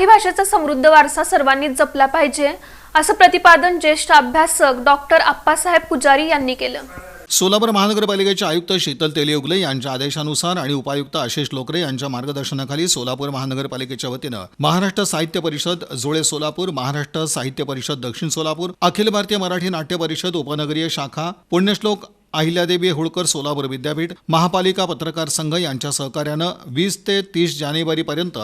मराठी भाषेचा समृद्ध वारसा सर्वांनीच जपला पाहिजे असं प्रतिपादन ज्येष्ठ अभ्यासक डॉक्टर आप्पासाहेब पुजारी यांनी केलं. सोलापूर महानगरपालिकेचे आयुक्त शीतल तेलियोगले यांच्या आदेशानुसार आणि उपायुक्त आशिष लोकरे यांच्या मार्गदर्शनाखाली सोलापूर महानगरपालिकेच्या वतीनं महाराष्ट्र साहित्य परिषद जुळे सोलापूर महाराष्ट्र साहित्य परिषद दक्षिण सोलापूर अखिल भारतीय मराठी नाट्य परिषद उपनगरीय शाखा पुण्यश्लोक अहिल्यादेवी होळकर सोलापूर विद्यापीठ महापालिका पत्रकार संघ यांच्या सहकार्यानं वीस ते तीस जानेवारीपर्यंत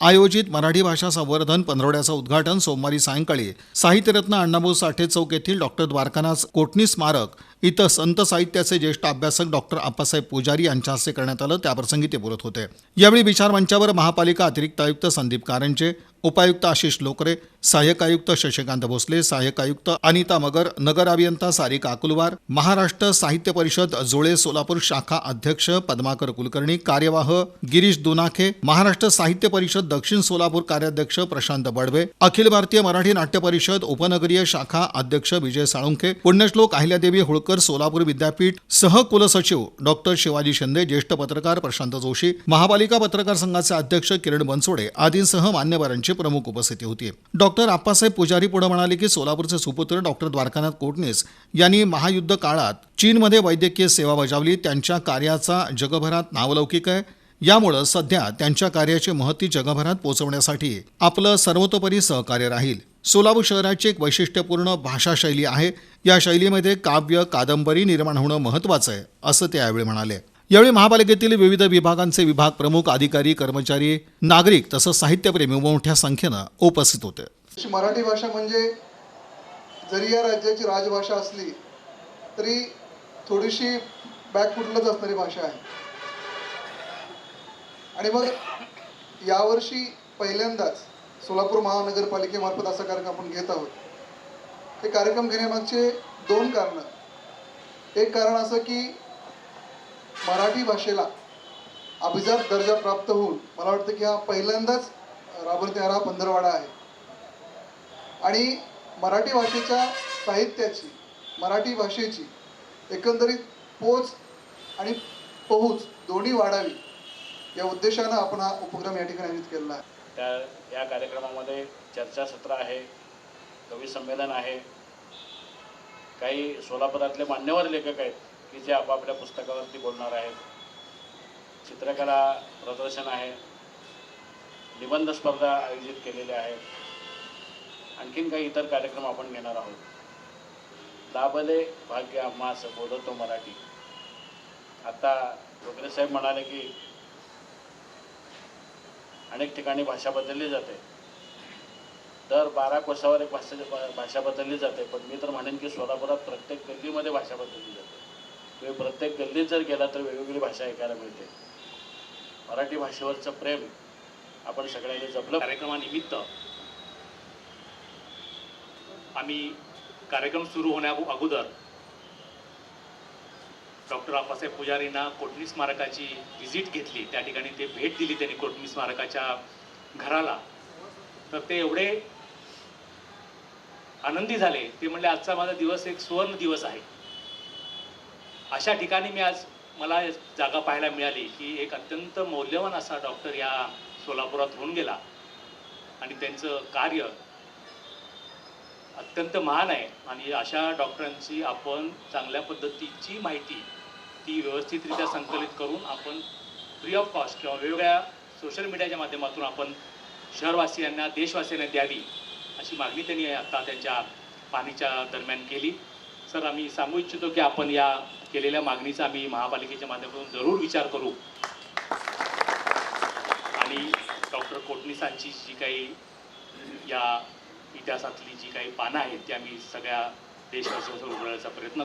आयोजित मराठी भाषा संवर्धन पंधरवड्याचं उद्घाटन सोमवारी सायंकाळी साहित्यरत्न अण्णाभाऊ साठे चौक येथील डॉक्टर द्वारकानाथ कोटणी स्मारक इथं संत साहित्याचे ज्येष्ठ अभ्यासक डॉक्टर आप्पासाहेब पुजारी यांच्या हस्ते करण्यात आलं. त्याप्रसंगी ते बोलत होते. यावेळी विचार मंचावर महापालिका अतिरिक्त आयुक्त संदीप कारंजे उपायुक्त आशिष लोकरे सहाय्यक आयुक्त शशिकांत भोसले सहाय्यक आयुक्त अनिता मगर नगर अभियंता सारिका अकुलवार महाराष्ट्र साहित्य परिषद जुळे सोलापूर शाखा अध्यक्ष पद्माकर कुलकर्णी कार्यवाह गिरीश दुनाखे महाराष्ट्र साहित्य परिषद दक्षिण सोलापूर कार्याध्यक्ष प्रशांत बडवे अखिल भारतीय मराठी नाट्य परिषद उपनगरीय शाखा अध्यक्ष विजय साळुंखे पुण्यश्लोक अहिल्यादेवी होळकर सोलापूर विद्यापीठ सहकुलसचिव डॉक्टर शिवाजी शिंदे ज्येष्ठ पत्रकार प्रशांत जोशी महापालिका पत्रकार संघाचे अध्यक्ष किरण बनसोडे आदींसह मान्यवरांची प्रमुख उपस्थिती होती. डॉक्टर आप्पासाहेब पुजारी पुढे म्हणाले की सोलापूरचे सुपुत्र डॉक्टर द्वारकानाथ कोटणीस यांनी महायुद्ध काळात चीनमध्ये वैद्यकीय सेवा बजावली. त्यांच्या कार्याचा जगभरात नावलौकिक आहे. यामुळं सध्या त्यांच्या कार्याची महती जगभरात पोहोचवण्यासाठी आपलं सर्वतोपरी सहकार्य राहील. सोलापूर शहराची एक वैशिष्ट्यपूर्ण भाषा शैली आहे. या शैलीमध्ये काव्य कादंबरी निर्माण होणं महत्वाचं आहे असं ते यावेळी म्हणाले. यावेळी महापालिकेतील विविध विभागांचे विभाग प्रमुख अधिकारी कर्मचारी नागरिक तसंच साहित्यप्रेमी मोठ्या संख्येनं उपस्थित होते. मराठी भाषा म्हणजे जरी या राज्याची राजभाषा असली तरी थोडीशी बॅकफुटलाच असणारी भाषा आहे. आणि मग यावर्षी पहिल्यांदाच सोलापूर महानगरपालिकेमार्फत असा कार्यक्रम आपण घेत आहोत. हे कार्यक्रम घेण्यामागचे दोन कारणं. एक कारण असं की मराठी भाषेला अभिजात दर्जा प्राप्त होऊन मला वाटतं की हा पहिल्यांदाच राबवण्यात हा पंधरवाडा आहे. आणि मराठी भाषेच्या साहित्याची मराठी भाषेची एकंदरीत पोच आणि पहुच दोन्ही वाढावी या उद्देशानं आपण हा उपक्रम या ठिकाणी आयोजित केलेला आहे. त्या या कार्यक्रमामध्ये चर्चासत्र आहे कवी संमेलन आहे काही सोलापुरातले मान्यवर लेखक आहेत की जे आपापल्या पुस्तकावरती बोलणार आहेत. चित्रकला प्रदर्शन आहे. निबंध स्पर्धा आयोजित केलेल्या आहेत. आणखीन काही इतर कार्यक्रम आपण घेणार आहोत. लाभले भाग्य आम्हास बोलतो मराठी. आता वगैरे साहेब म्हणाले की अनेक ठिकाणी भाषा बदलली जाते. दर बारा कोसावर एक भाषा भाषा बदलली जाते. पण मी तर म्हणेन की सोलापुरात प्रत्येक गल्लीमध्ये भाषा बदलली जाते. तुम्ही प्रत्येक गल्लीत जर गेला तर वेगवेगळी भाषा ऐकायला मिळते. मराठी भाषेवरचं प्रेम आपण सगळ्यांनी जपलं कार्यक्रमानिमित्त आम्ही कार्यक्रम सुरू होण्या अगोदर डॉक्टर आप्पासाहेब पुजारींना कोटणी स्मारकाची व्हिजिट घेतली. त्या ठिकाणी ते भेट दिली त्यांनी कोटणी स्मारकाच्या घराला. तर ते एवढे आनंदी झाले. ते म्हणले आजचा माझा दिवस एक सुवर्ण दिवस आहे. अशा ठिकाणी मी आज मला जागा पाहायला मिळाली की एक अत्यंत मौल्यवान असा डॉक्टर या सोलापुरात होऊन गेला. आणि त्यांचं कार्य अत्यंत महान आहे. आणि अशा डॉक्टरांची आपण चांगल्या पद्धतीची माहिती ती व्यवस्थितरित्या संकलित करून आपण फ्री ऑफ कॉस्ट किंवा वेगवेगळ्या सोशल मीडियाच्या माध्यमातून आपण शहरवासियांना देशवासियांना द्यावी अशी मागणी त्यांनी आता त्यांच्या पाहणीच्या दरम्यान केली. तर आम्ही सांगू इच्छितो की आपण या केलेल्या मागणीचा आम्ही महापालिकेच्या माध्यमातून जरूर विचार करू. आणि डॉक्टर कोटणीसांची जी काही या इतिहासातली जी काही पानं आहेत ती आम्ही सगळ्या देशवासियांसोबत उघडायचा प्रयत्न